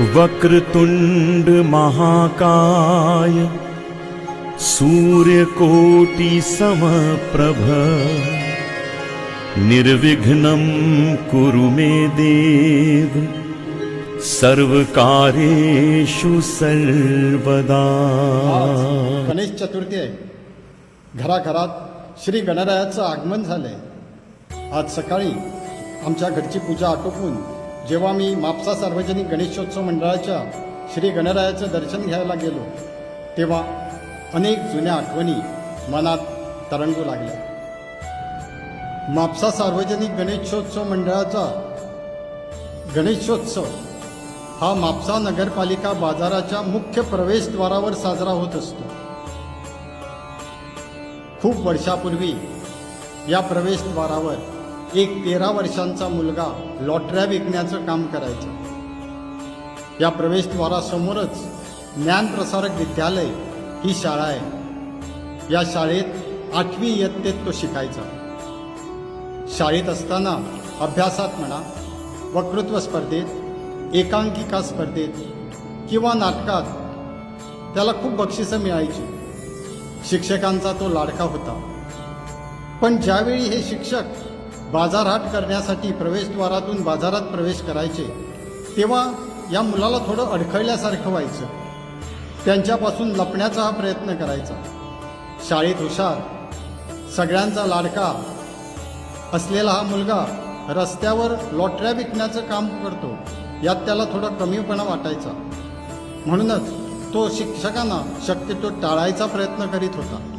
वक्रतुण्ड महाकाय सूर्यकोटि समप्रभ। निर्विघ्नं कुरु मे देव सर्वकारेषु सर्वदा। गणेश चतुर्थी आहे. घराघरात श्री गणरायाचं आगमन झालंय. आज सकाळी आमच्या घरची पूजा आटोपून जेव्हा मी मापसा सार्वजनिक गणेशोत्सव मंडळाच्या श्री गणरायाचं दर्शन घ्यायला गेलो तेव्हा अनेक जुन्या आठवणी मनात तरंगू लागल्या. मापसा सार्वजनिक गणेशोत्सव मंडळाचा गणेशोत्सव हा मापसा नगरपालिका बाजाराच्या मुख्य प्रवेशद्वारावर साजरा होत असतो. खूप वर्षापूर्वी या प्रवेशद्वारावर एक तेरा वर्षांचा मुलगा लॉटऱ्या विकण्याचं काम करायचं. या प्रवेशद्वारासमोरच ज्ञानप्रसारक विद्यालय ही शाळा आहे. या शाळेत आठवी इयत्तेत तो शिकायचा. शाळेत असताना अभ्यासात म्हणा वक्तृत्व स्पर्धेत एकांकिका स्पर्धेत किंवा नाटकात त्याला खूप बक्षिसं मिळायची. शिक्षकांचा तो लाडका होता. पण ज्यावेळी हे शिक्षक बाजारहाट करण्यासाठी प्रवेशद्वारातून बाजारात प्रवेश करायचे. तेव्हा या मुलाला थोडं अडखळल्यासारखं व्हायचं. त्यांच्यापासून लपण्याचा हा प्रयत्न करायचा. शाळेत हुशार सगळ्यांचा लाडका असलेला हा मुलगा रस्त्यावर लॉटऱ्या विकण्याचं काम करतो यात त्याला थोडा कमीपणा वाटायचा. म्हणूनच तो शिक्षकांना शक्यतो टाळायचा प्रयत्न करीत होता.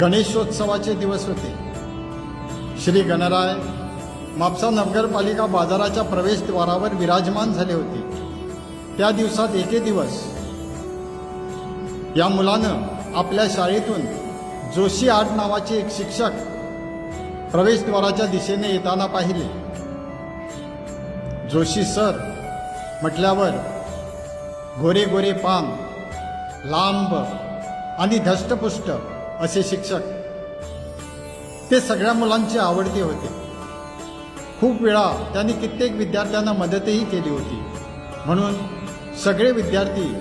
गणेशोत्सवाचे दिवस होते. श्री गणराय म्हापसा नगरपालिका बाजाराच्या प्रवेशद्वारावर विराजमान झाले होते. त्या दिवसात एके दिवस या मुलानं आपल्या शाळेतून जोशी आर्ट नावाचे एक शिक्षक प्रवेशद्वाराच्या दिशेने येताना पाहिले. जोशी सर म्हटल्यावर गोरे गोरे पान लांब आणि धष्टपुष्ट असे शिक्षक ते सगळ्या मुलांचे आवडते होते. खूप वेळा त्यांनी कित्येक विद्यार्थ्यांना मदतही केली होती. म्हणून सगळे विद्यार्थी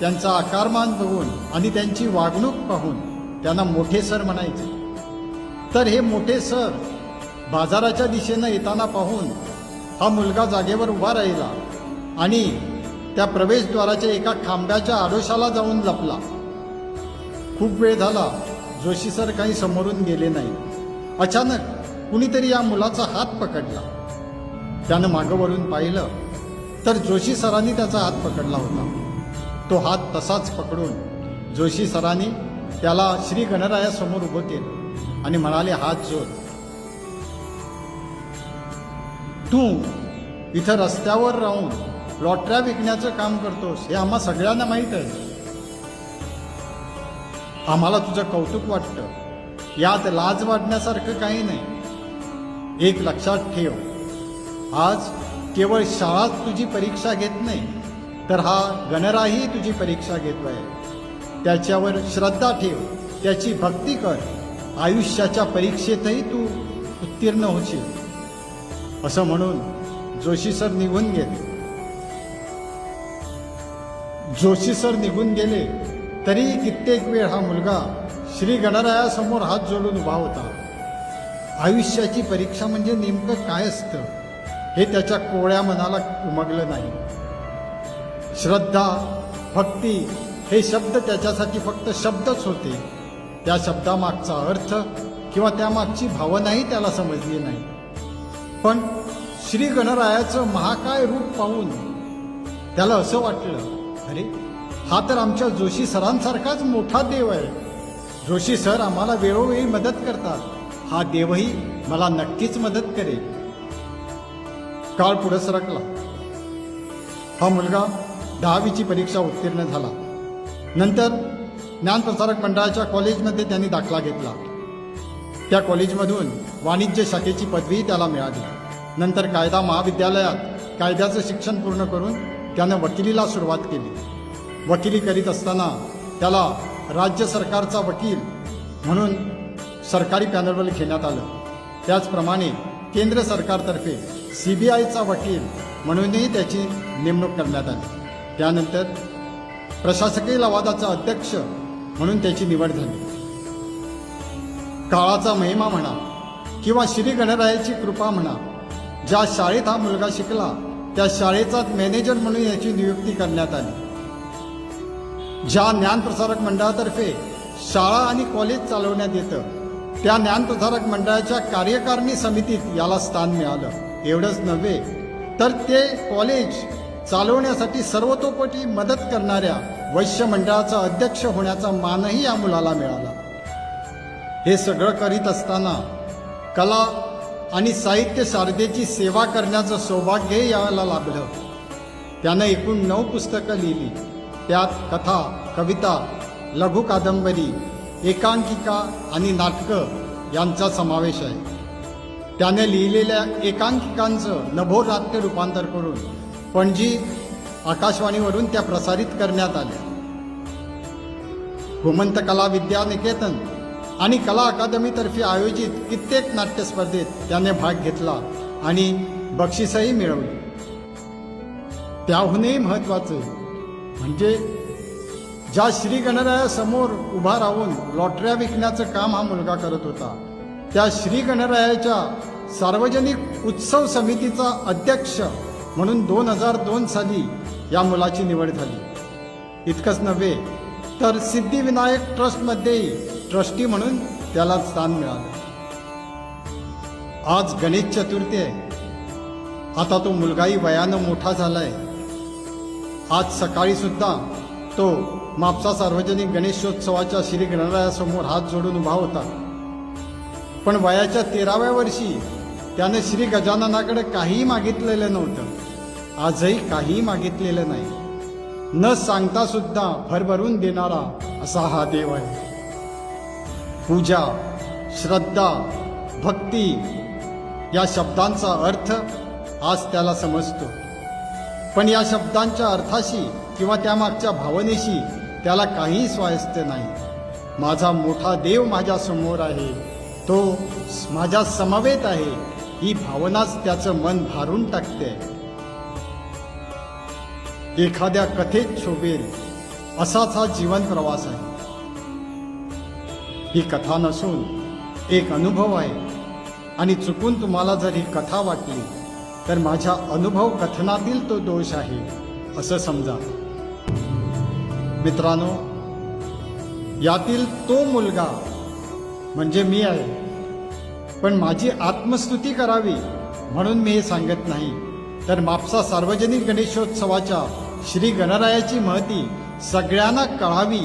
त्यांचा आकारमान बघून आणि त्यांची वागणूक पाहून त्यांना मोठे सर म्हणायचे. तर हे मोठे सर बाजाराच्या दिशेनं येताना पाहून हा मुलगा जागेवर उभा राहिला आणि त्या प्रवेशद्वाराच्या एका खांब्याच्या आडोशाला जाऊन लपला. खूप वेळ झाला जोशी सर काही समोरून गेले नाही. अचानक कुणीतरी या मुलाचा हात पकडला. त्यानं मागं पाहिलं तर जोशी सरांनी त्याचा हात पकडला होता. तो हात तसाच पकडून जोशी सरांनी त्याला श्री गणरायासमोर उभं केलं आणि म्हणाले हात जोड. तू इथं रस्त्यावर राहून लॉटऱ्या विकण्याचं काम करतोस हे आम्हा सगळ्यांना माहीत आहे. आम्हाला तुझं कौतुक वाटतं. यात लाज वाटण्यासारखं काही नाही. एक लक्षात ठेव. आज केवळ शाळाच तुझी परीक्षा घेत नाही तर हा गणराही तुझी परीक्षा घेतोय. त्याच्यावर श्रद्धा ठेव. त्याची भक्ती कर. आयुष्याच्या परीक्षेतही तू उत्तीर्ण होशील. असं म्हणून जोशी सर निघून गेले. जोशी सर निघून गेले तरी कित्येक वेळ हा मुलगा श्री गणरायासमोर हात जोडून उभा होता. आयुष्याची परीक्षा म्हणजे नेमकं काय असतं हे त्याच्या कोवळ्या मनाला उमगलं नाही. श्रद्धा भक्ती हे शब्द त्याच्यासाठी फक्त शब्दच होते. त्या शब्दामागचा अर्थ किंवा त्यामागची भावनाही त्याला समजली नाही. पण श्री गणरायाचं महाकाय रूप पाहून त्याला असं वाटलं अरे हा तर आमच्या जोशी सरांसारखाच मोठा देव आहे. जोशी सर आम्हाला वेळोवेळी मदत करतात. हा देवही मला नक्कीच मदत करेल. काळ पुढे सरकला. हा मुलगा दहावीची परीक्षा उत्तीर्ण झाला. नंतर ज्ञानप्रसारक मंडळाच्या कॉलेजमध्ये त्यांनी दाखला घेतला. त्या कॉलेजमधून वाणिज्य शाखेची पदवी त्याला मिळाली. नंतर कायदा महाविद्यालयात कायद्याचं शिक्षण पूर्ण करून त्यानं वकिलीला सुरुवात केली. वकिली करीत असताना त्याला राज्य सरकारचा वकील म्हणून सरकारी पॅनलवर घेण्यात आलं. त्याचप्रमाणे केंद्र सरकारतर्फे सी बी आयचा वकील म्हणूनही त्याची नेमणूक करण्यात आली. त्यानंतर प्रशासकीय लवादाचा अध्यक्ष म्हणून त्याची निवड झाली. काळाचा महिमा म्हणा किंवा श्री गणरायाची कृपा म्हणा ज्या शाळेत हा मुलगा शिकला त्या शाळेचा मॅनेजर म्हणून याची नियुक्ती करण्यात आली. ज्या ज्ञानप्रसारक मंडळातर्फे शाळा आणि कॉलेज चालवण्यात येतं त्या ज्ञानप्रसारक मंडळाच्या कार्यकारिणी समितीत याला स्थान मिळालं. एवढंच नव्हे तर ते कॉलेज चालवण्यासाठी सर्वतोपटी मदत करणाऱ्या वैश्य मंडळाचा अध्यक्ष होण्याचा मानही या मुलाला मिळाला. हे सगळं करीत असताना कला आणि साहित्य शारदेची सेवा करण्याचं सौभाग्य याला लाभलं. त्यानं एकूण नऊ पुस्तकं लिहिली. त्यात कथा कविता लघु कादंबरी एकांकिका आणि नाटकं यांचा समावेश आहे. त्याने लिहिलेल्या एकांकिकांचं नभोनाट्य रूपांतर करून पणजी आकाशवाणीवरून त्या प्रसारित करण्यात आल्या. गोमंत कला विद्या निकेतन आणि कला अकादमीतर्फे आयोजित कित्येक नाट्य स्पर्धेत त्याने भाग घेतला आणि बक्षीसही मिळवली. त्याहूनही महत्वाचं म्हणजे ज्या श्री गणरायासमोर उभा राहून लॉटऱ्या विकण्याचं काम हा मुलगा करत होता त्या श्री गणरायाच्या सार्वजनिक उत्सव समितीचा अध्यक्ष म्हणून दोन हजार दोन साली या मुलाची निवड झाली. इतकंच नव्हे तर सिद्धिविनायक ट्रस्टमध्येही ट्रस्टी म्हणून त्याला स्थान मिळालं. आज गणेश चतुर्थी आहे. आता तो मुलगाही वयानं मोठा झालाय. आज सकाळी सुद्धा तो मापसा सार्वजनिक गणेशोत्सवाच्या श्री गणरायासमोर हात जोडून उभा होता. पण वयाच्या तेराव्या वर्षी त्याने श्री गजाननाकडे काहीही मागितलेलं नव्हतं. आजही काहीही मागितलेलं नाही. न सांगता सुद्धा भरभरून देणारा असा हा देव आहे. पूजा श्रद्धा भक्ती या शब्दांचा अर्थ आज त्याला समजतो. पण या शब्दांच्या अर्थाशी किंवा त्यामागच्या भावनेशी त्याला काहीही स्वायत्त नाही. माझा मोठा देव माझ्यासमोर आहे. तो माझ्या समवेत आहे. ही भावनाच त्याचं मन भारून टाकते. एखाद्या कथेत शोभेल. असाच हा जीवन प्रवास आहे. ही कथा नसून एक अनुभव आहे. आणि चुकून तुम्हाला जर ही कथा वाटली तर माझ्या अनुभव कथनातील तो दोष आहे. असं समजा. मित्रांनो यातील तो मुलगा म्हणजे मी आहे. पण माझी आत्मस्तुती करावी म्हणून मी हे सांगत नाही. तर मापसा सार्वजनिक गणेशोत्सवाच्या श्री गणरायाची महती सगळ्यांना कळावी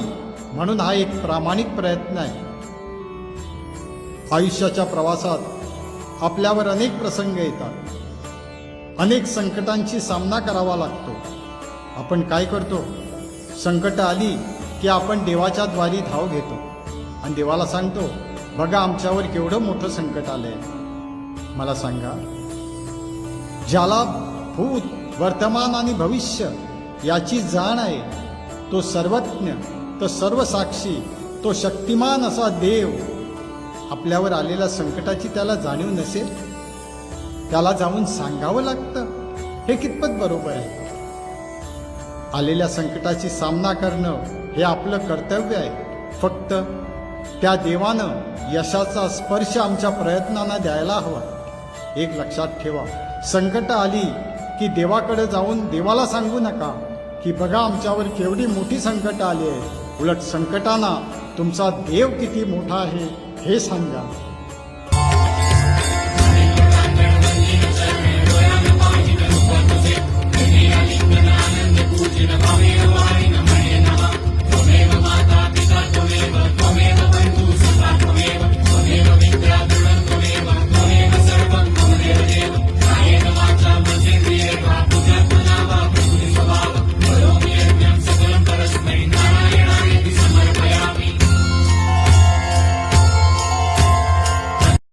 म्हणून हा एक प्रामाणिक प्रयत्न आहे. आयुष्याच्या प्रवासात आपल्यावर अनेक प्रसंग येतात. अनेक संकटांशी सामना करावा लागतो. आपण काय करतो? संकट आली की आपण देवाच्या द्वारी धाव घेतो. आणि देवाला सांगतो बघा आमच्यावर केवढं मोठं संकट आलंय. मला सांगा ज्याला भूत वर्तमान आणि भविष्य याची जाण आहे तो सर्वज्ञ तो सर्वसाक्षी तो शक्तिमान असा देव आपल्यावर आलेल्या संकटाची त्याला जाणीव नसेल? त्याला जाऊन सांगावं लागतं. हे कितपत बरोबर आहे? आलेल्या संकटाची सामना करणं हे आपलं कर्तव्य आहे. फक्त त्या देवानं यशाचा स्पर्श आमच्या प्रयत्नांना द्यायला हवा. एक लक्षात ठेवा संकट आली की देवाकडे जाऊन देवाला सांगू नका की बघा आमच्यावर केवढी मोठी संकट आली आहे. उलट संकटांना तुमचा देव किती मोठा आहे हे सांगा. to the mommy and